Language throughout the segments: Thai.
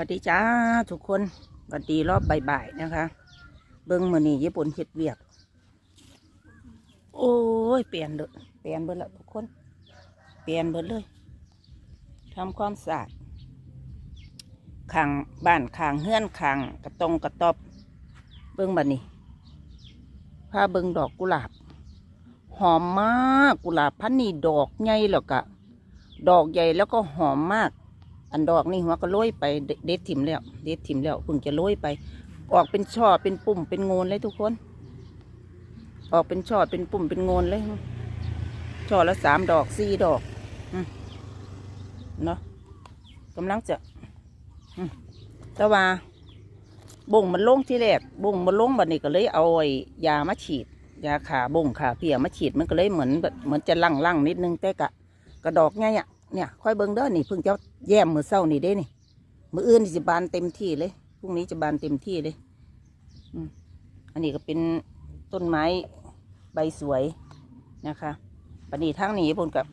วัสดีจ้าทุกคนสวัสดีรอบบ่ายๆนะคะ เบิ้งมือนี่ญี่ปุ่นเฮ็ดเวียก โอ้ยเปลี่ยนเลยเปลี่ยนเบิดแล้วทุกคน เปลี่ยนเบิดเลยทำความสะอาดขางบ้านขางเฮือนขางกระตรงกระตอบ เบิ้งบัดนี้พาเบิ้งดอกกุหลาบ หอมมากกุหลาบพันนี่ดอกใหญ่แล้วกะดอกใหญ่แล้วก็หอมมาก อันดอกนี่หัวก็โรยไปเด็ดถิ่มแล้ว เด็ดถิ่มแล้วเพิ่งจะโรยไป ออกเป็นช่อเป็นปุ่มเป็นโงนเลยทุกคน ออกเป็นช่อเป็นปุ่มเป็นโงนเลยช่อละสามดอกสี่ดอกเนาะกำลังจะแต่ว่าบ่งมันลงที่แรกบ่งมันลงบัดนี้ก็เลยเอาไอ้ยามาฉีด ยาขาบ่งขาเพียมาฉีดมันก็เลยเหมือนแบบเหมือนจะลั่งลั่งๆนิดนึงแต่กะกระดอกไงอะ เนี่ยค่อยเบิ้งเด้อนี่เพิ่งจะแย้มมือเศร้านี่เด้นี่มืออื่นจะบานเต็มที่เลยพรุ่งนี้จะบานเต็มที่เลยอันนี้ก็เป็นต้นไม้ใบสวยนะคะปนี้ทั้งนี้พนกับ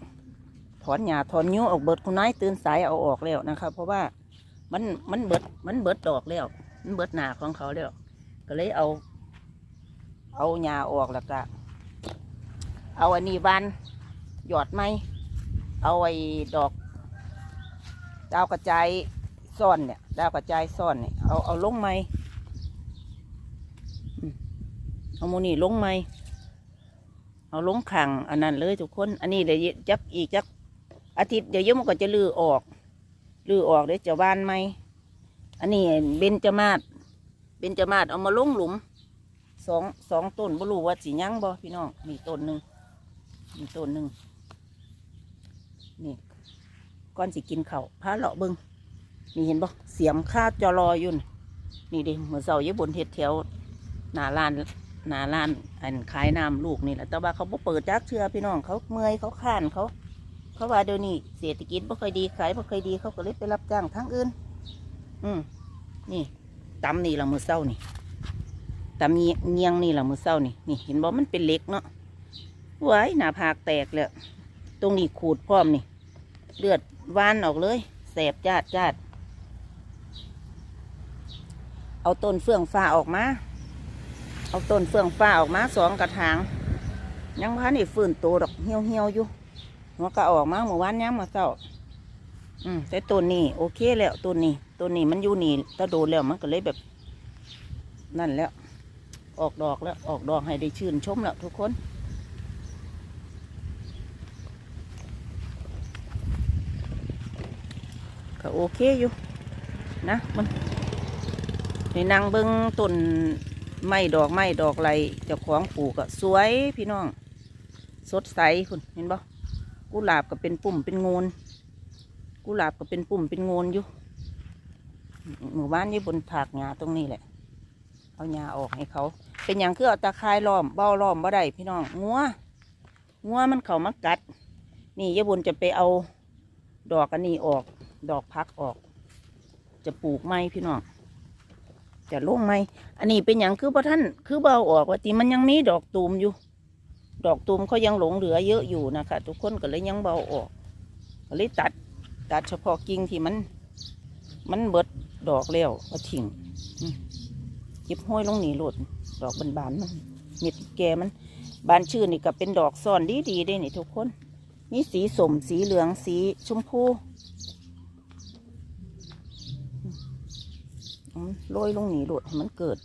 ถอนหญ้าถอนยิ้วออกเบิดคุณนายตื่นสายเอาออกแล้วนะคะ เพราะว่ามันมันเบิดมันเบิดดอกแล้วมันเบิดหนาของเขาแล้วก็เลยเอา เอาหญ้าออกแล้วก็เอาอันนี้บานหยอดไม้ เอาไอ้ดอก ดาวกระจายซ่อนเนี่ย ดาวกระจายซ่อนเนี่ยเอาเอาลงไหมเอาโมนี่ลงไหมเอาลงขังอันนั้นเลยทุกคน อันนี้เดี๋ยวจักอีกจักอาทิตย์เดี๋ยวเยอะมันก็จะลือออกลือออกเดี๋ยวจะวานไหมอันนี้เบนจมาศเบนจมาศเอามาลงหลุมสองสองต้นบ่รู้ว่าสิยังบ่พี่น้องมีต้นหนึ่งมีต้นหนึ่ง นี่ก่อนสิกินเขาวพาเลาะเบิงนี่เห็นบ่เสียมข้าวจอรออยู่นี่นี่เดิเหมือนเสาอยู่บนเฮ็ดแถวหนาลานหนาลานอันขายน้ำลูกนี่แหละแต่ว่าเขาบ่เปิดจักเชือพี่น้องเขาเมื่อยเขาข้านเขาเขาว่าเดี๋ยวนี้เศรษฐกิจบ่ค่อยดีขายบ่ค่อยดีเขาก็เลยไปรับจ้างทางอื่น อืมนี่ตำนี่ละมือเศร้านี่ตำเงียเงียงนี่ละมือเศร้านี่นี่เห็นบ่มันเป็นเล็กเนาะไว้หน้าผากแตกแล้ว ตรงนี้ขูดพร้อมนี่ เลือดว่านออกเลยแสบจาดจาดเอาต้นเฟื่องฟ้าออกมา เอาต้นเฟื่องฟ้าออกมาสองกระถาง ยังพันนี่ฟื้นโตดอกเหี่ยวเหี่ยวอยู่หัวก็ออกมาเมื่อวานยังมาเศร้าอืมแต่ต้นนี้โอเคแล้วต้นนี้ต้นนี้มันอยู่นี่ตะโดนแล้วมันก็เลยแบบ นั่นแล้ว ออกดอกแล้วออกดอกให้ได้ชื่นชมแล้วทุกคน ก็โอเคอยู่นะมันในนางเบิ้งต้นไม้ดอกไม้ดอกไรเจ้าของปลูกก็สวยพี่น้อง สดใสคุณเห็นบ่กุหลาบก็เป็นปุ่มเป็นโงนกุหลาบก็เป็นปุ่มเป็นโงนอยู่หมู่บ้านอยู่บนถากหญ้าตรงนี้แหละ เอาหญ้าออกให้เขา เป็นอย่างคือเอาตาคายล้อมเบ้าล้อมบ่ได้พี่น้องงัวงัวมันเขามากัด นี่ยายบุญจะไปเอาดอกอันนี้ออก ดอกพักออก จะปลูกไม้พี่น้องจะลงไม้อันนี้เป็นอย่างคือพระท่านคือเบาออกว่าตีมันยังมีดอกตูมอยู่ ดอกตูมเขายังหลงเหลือเยอะอยู่นะคะทุกคนก็เลยยังเบาออกก็เลยตัดตัดเฉพาะกิ่งที่มัน มันเบิดดอกแล้วก็ทิ้งอืมเก็บห้อยลงหนีหลดดอกบานๆมันเม็ดแกมัน บานชื่นนี่ก็เป็นดอกซ่อนดีๆได้นี่ทุกคน มีสีสมสีเหลืองสีชมพูอืม โรยลงหนีโดดให้มันเกิด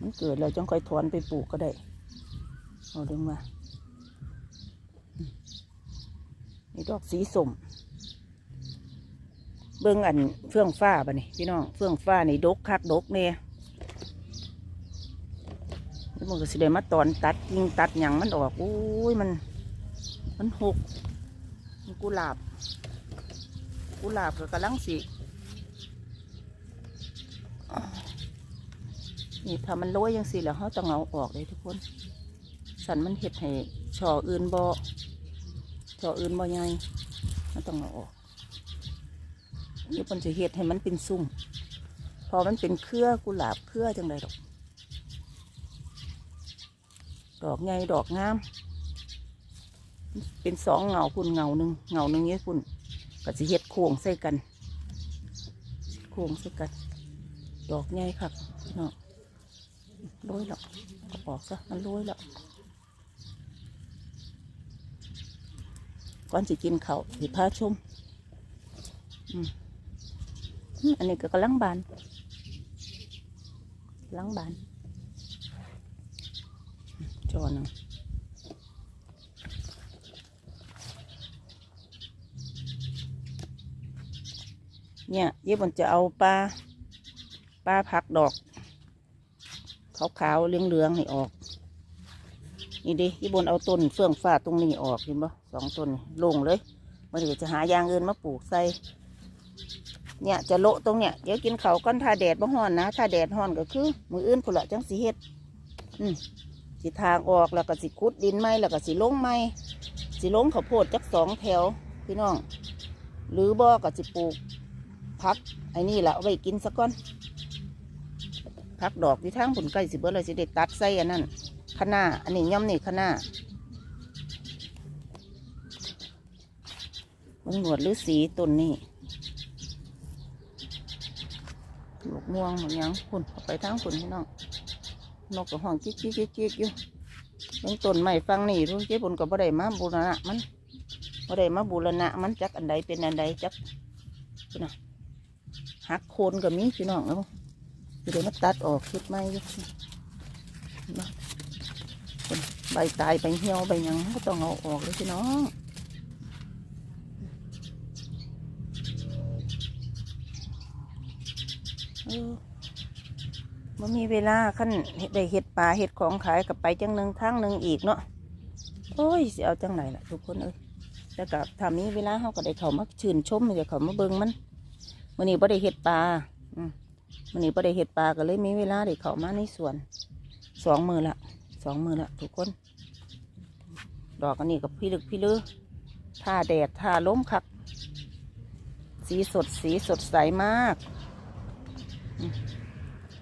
มันเกิดแล้วจังค่อยถอนไปปลูกก็ได้ เอาดึงมานี่ดอกสีส้มเบิ่งอันเฟื่องฟ้าบ่นี่พี่น้องเฟื่องฟ้านี่ดกคักดกเนี่ยแล้วมันก็สิได้มาตอนตัดกิ่งตัดหยังมันออกอุ้ยมัน มันหกมันกุหลาบ กุหลาบก็กำลังสิอ้าวนี่ถ้ามันโรยยังสิแล้วเขาต้องเอาออกเลยทุกคน สันมันเห็ดให้ช่ออื่นบ่ช่ออื่นบ่ใหญ่มันต้องเอาออกนี่มันจะเห็ดให้มันเป็นซุ่มพอมันเป็นเครือกุหลาบเครือจังไดดอก ดอกใหญ่ดอกงาม เป็นสองเงาคุณเงาหนึ่งเงาหนึ่งเงี้ยคุณ ก็สิเฮ็ดโค้งใส่กันโค้งใส่กัน ดอกใหญ่ครับพี่น้องโรยแล้วก็ปอกซะมันโรยแล้วก่อนสิกินเขาสิพาชมอืมอันนี้ก็กำลังบานกำลังบานจอหนึง เนี่ยเยี่บนจะเอาปลาปลาผักดอกขาวๆเหลืองๆนี่ออกนี่ดิยี่บนเอาต้นเฟื่องฟ้าตรงนี้ออกเห็นปะสองต้นลงเลยมันเดี๋ยวจะหายางเงินมาปลูกใส่เนี่ยจะโละตรงเนี่ยเดี๋ยวกินเขาก้อนทาแดดบ่ฮ้อนนะถ้าแดดฮ้อนก็คือ มืออื่นพุ่นละจังสีเฮ็ดอืมสิทางออกแล้วก็สิขุดดินไม้แล้วก็สิลงไม้สิลงข้าวโพดจักสองแถวพี่น้อง หรือบ่อก็สิปลูก พักไอ้นี่แหละเอาไว้กินสักก้อนพักดอกที่ทางผลไก่สิเบิดเลยสิเด็ดตัดใส่อันนั้นคะน้าอันนี้ย่อมนี่คะน้ามันหนวดหรือสีต้นนี่ลูกม่วงหมดยังคุณเอาไปทางคุณพี่น้องนกกับห้องจิ๊กจิ๊กจิ๊กจิ๊กอยู่ยังต้นใหม่ฟังนี่รู้เจ๊ผลกับบ่ได้มาบูรณะมันบ่ได้มาบูรณะมันจักอันใดเป็นอันใดจัก หักโคนกับมีพี่น้องแล้วเดี๋ยวมาตัดออกคิดไม่ยุนะคนใบตายใบเหี่ยวใบยังก็ต้องเอาออกเลยพี่น้องมันมีเวลาขั้นได้เห็ดปลาเห็ดของขายกับไปจังหนึ่งทางหนึ่งอีกเนาะโอ้ยสิเอาจังไหนล่ะทุกคนเอ้ยแล้วก็ถ้ามีเวลาเขาก็ได้เขามาชื่นชมเดี๋ยวเขามาเบิ่งมัน มื่อนี้บ่ได้เห็ดปลาอืมมื่อนี้บ่ได้เห็ดปลาก็เลยมีเวลาได้เขามาในสวนสองมือละสองมือละทุกคน ดอกอันนี้กับพี่ลึกพี่ลือท่าแดดท่าล้มคัก สีสดสีสดใสมาก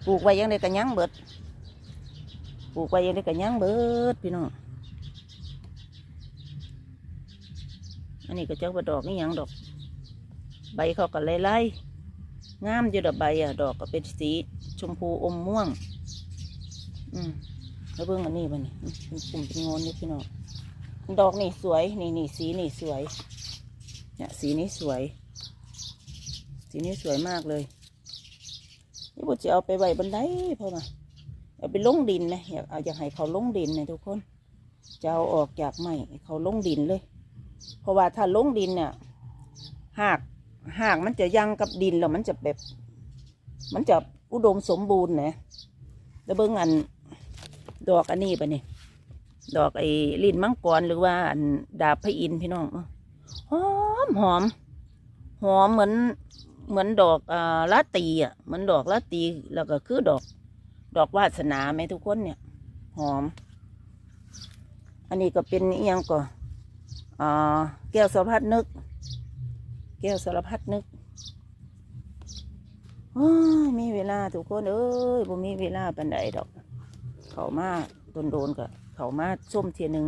ปลูกไว้ยังได้กันยังเบิดปลูกไว้ยังได้กันยังเบิดพี่น้องอันนี้ก็เจ้าว่าดอกนี่ยังดอก ใบเขาก็ไล่ๆงามอยู่ดอกใบอะ ดอกก็เป็นสีชมพูอมม่วง อืมแล้วเบิ่งอันนี้บ่นี่เป็นปุ่มเป็นงอนนี่พี่น้องดอกนี่สวยนี่นี่สีนี่สวย เนี่ยสีนี้สวย สีนี้สวยมากเลยนี่บุจะเอาไปไว้บันไดพอมาเอาไปลงดินนะอยากเอาอยากให้เขาลงดินนะทุกคนจะเอาออกจากไม้ให้เขาลงดินเลย เพราะว่าถ้าลงดินเนี่ยหาก หากมันจะยังกับดินแล้วมันจะแบบ มันจะอุดมสมบูรณ์นะแล้วเบิ่งอันดอกอันนี้ปะนี่ดอกไอ้ลิ้นมังกรหรือว่าอันดาบพระอินทร์พี่น้องหอมหอมหอมเหมือนเหมือนดอกอ่าลาตีอะเหมือนดอกลาตีแล้วก็คือดอก ดอกวาสนาไหมทุกคนเนี่ย หอม อันนี้ก็เป็นเอียงก่ออ่าแก้วสาพัดนึก ก้วสารพัดนึกมีเวลาทุกคนเอ้ยบ่มีเวลาปันใดดอก เขามาโดนโดนๆก็เขามาส้มเทียหนึ่ง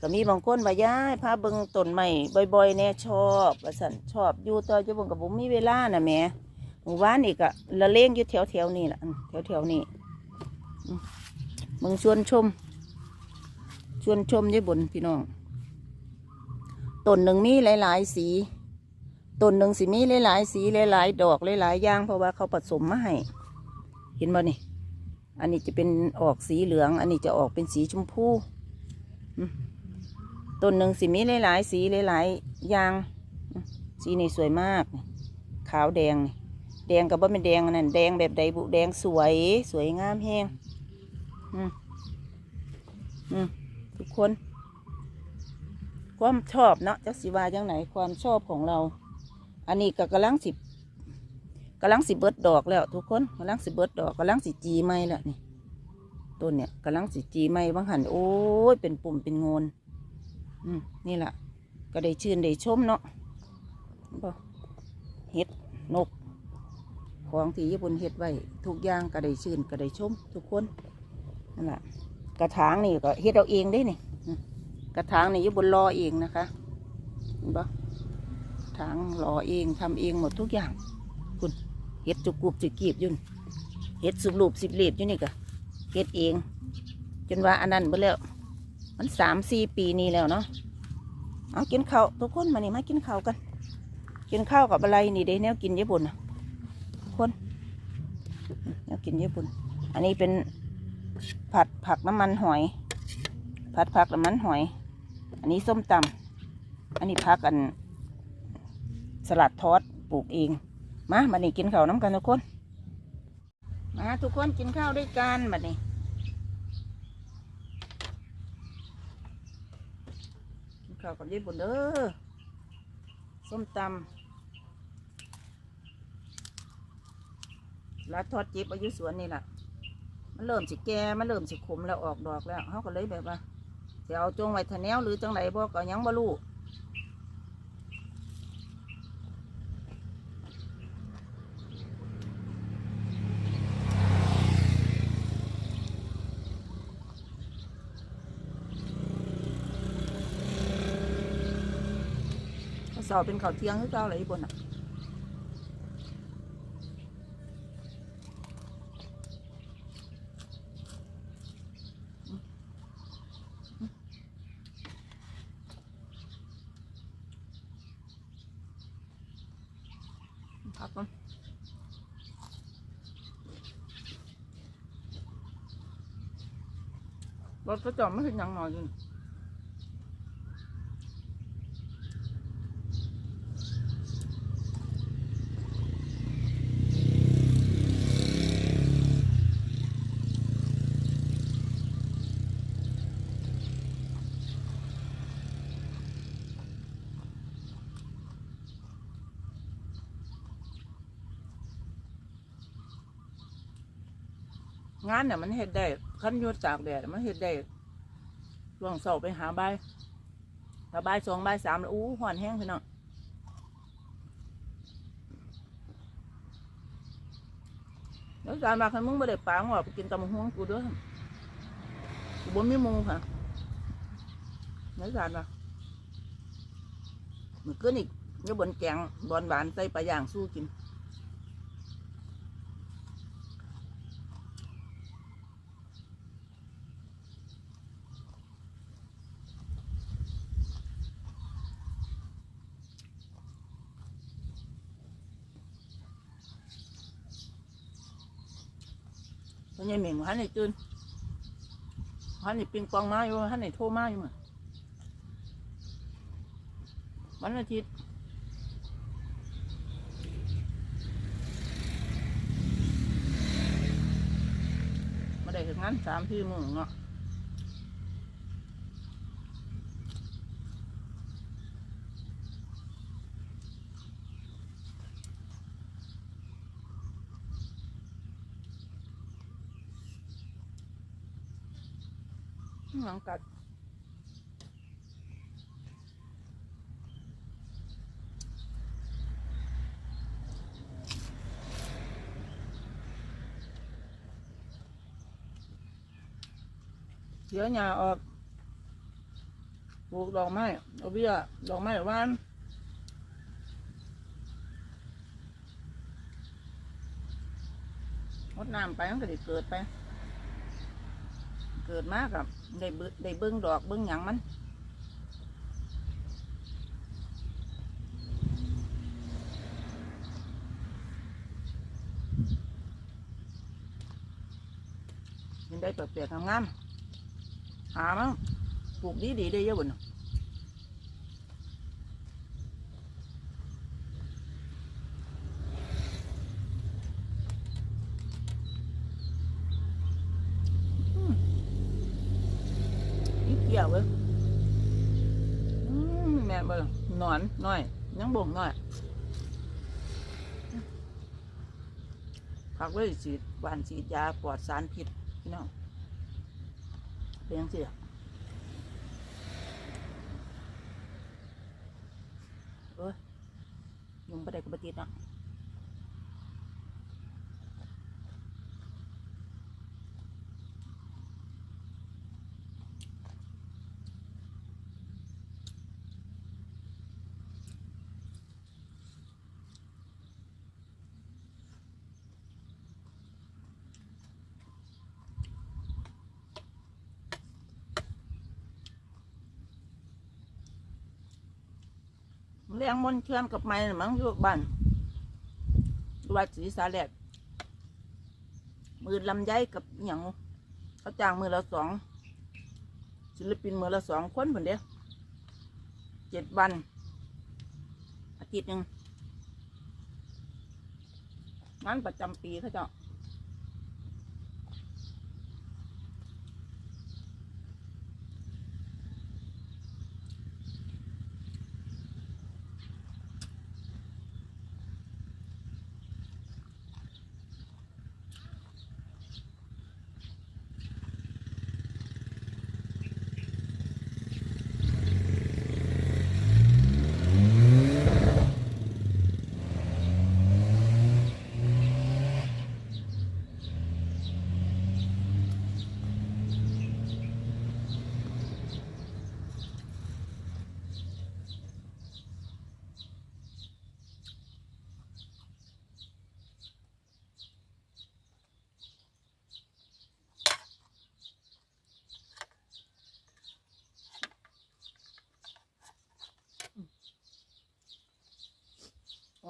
ก็มีบางคนมาย้ายพาเบิงต้นใหม่บ่อยๆแน่ชอบว่าสันชอบอยู่ต่อจะบ่งกับผมมีเวลาน่ะแม่หมู่บ้านอีกอะละเลงอยู่แถวแถวๆนี่แหละแถวแถวๆนี่มมึงชวนชม ชวนชมยี่บนพี่น้องต้นหนึ่งมีหลาย ๆ สี ต้นหนึ่งสิมีหลายๆสีหลายๆดอกหลายๆอย่างเพราะว่าเขาผสมมาให้เห็นบ่นี่ อันนี้จะเป็นออกสีเหลือง อันนี้จะออกเป็นสีชมพูต้นหนึ่งสิมีหลายๆสีหลายๆอย่าง สีนี่สวยมาก ขาวแดง แดงกับว่าเป็นแดงอันนั่นแดงแบบใดบุแดงสวยสวยงามแห้งอืมอืมทุกคน ความชอบเนาะจักสิว่าจังไหนความชอบของเรา อันนี้ก็กำลังสิกำลังสิเบิดดอกแล้ว ทุกคนกำลังสิเบิดดอกกำลังสิจีไม่แล้วนี่ต้นเนี่ยกำลังสิจีไม่บางหันโอ้ยเป็นปุ่มเป็นโงนอืมนี่แหละก็ได้ชื่นได้ชมเนาะเห็ดนก ของที่ญี่ปุ่นเฮ็ดไว้ทุกอย่างก็ได้ชื่นก็ได้ชม ทุกคนนั่นแหละกระถางนี่ก็เฮ็ดเอาเองได้นี่กระถางนี่อยู่นรอเองนะคะเห็นปะ ถางหล่อเองทำเองหมดทุกอย่าง คุณเฮ็ดจุกกุบจุกกีบยุ่นเฮ็ดสุบรูปสิบเหลียบยู่นี่กะเฮ็ดเอง จนว่าอันนั้นเบ่แล้ว มันสามสี่ปีนี้แล้วเนาะเอากินข้าวทุกคนมานี่มากินข้าวกัน กินข้าวกับอะไรนี่เด้แนวกินญี่ปุ่นนะทุกคนแนวกินญี่ปุ่น อันนี้เป็นผัดผักน้ำมันหอย ผัดผักน้ำมันหอย อันนี้ส้มตำอันนี้ผักอัน สลัดทอดปลูกเองมามานี่กินข้าวน้ำกันทุกคน มาทุกคนกินข้าวด้วยกันมานี่กินข้าวกับญี่ปุ่นเด้อส้มตำลาดทอดจิบอายุสวนนี่แหละมันเริ่มสิแก่มันเริ่มสิขมแล้วออกดอกแล้วเขาก็เลยแบบว่าจะเอาจงไว้ทะแนวหรือจังไหนบ่ก็ยังบ่รู้ ข้าวเป็นเขาเที่ยงคือเก่าอะไรญี่ปุ่นอะพักก่อนรถก็จอดไม่ถึงยังหน่อยจริ งานเนี่ยมันเห็ดได้ขั้นยุดจากแดดมันเห็ดได้ช่วงเสาร์ไปหาใบถ้าใบสองใบสามแล้วอู้ห่อนแห้งพี่น้องแล้วการมาคันมึงไม่ได้ปลาหงอกไปกินตำห่วงกูด้วยกูบ่มีมูค่ะแล้วการมามันเกินอีกเดี๋ยวบนแกงบอนหวานใส่ปลาย่างสู้กิน เพรายังเหม่งหันในตื่นหันในปิงปองมาอยู่หันในโทรมาอยู่มั้งวันอาทิตย์มาได้ถึงงานสามที่มึงเนาะ หลังกัดเสียหญ้าออกปลูกดอกไม้เอาเบี้ยดอกไม้หวานรดน้ำไปมันก็ได้เกิดไป เกิดมากกับได้เได้เบิ้งดอกเบิ้งหยังมัน ยังได้เปลือกๆงามๆหามั้งปลูกดีดีๆได้เยอะบุญนิดเดียวเว้ยอืมแม่นบ่ล่ะห นอนน้อยยังบ่งน้อยผักเลยฉีดหวานฉีดยาปลอดสารพิษพี่น้องเป็นยังไงเออยุงประเด็กกระติดอะ เลี้ยงมนเชื่อนกับไม้น่ะมั้งอยู่บ้านวัดศรีสาแลดมือลำไยกับอย่างเขาจ้างมือละสองศิลปินมือละสองคนเหมือนเดียวเจ็ดวัน อาทิตย์หนึ่งงานประจำปีเขาเจ้า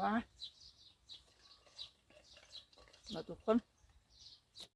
ว้าเราทุกคน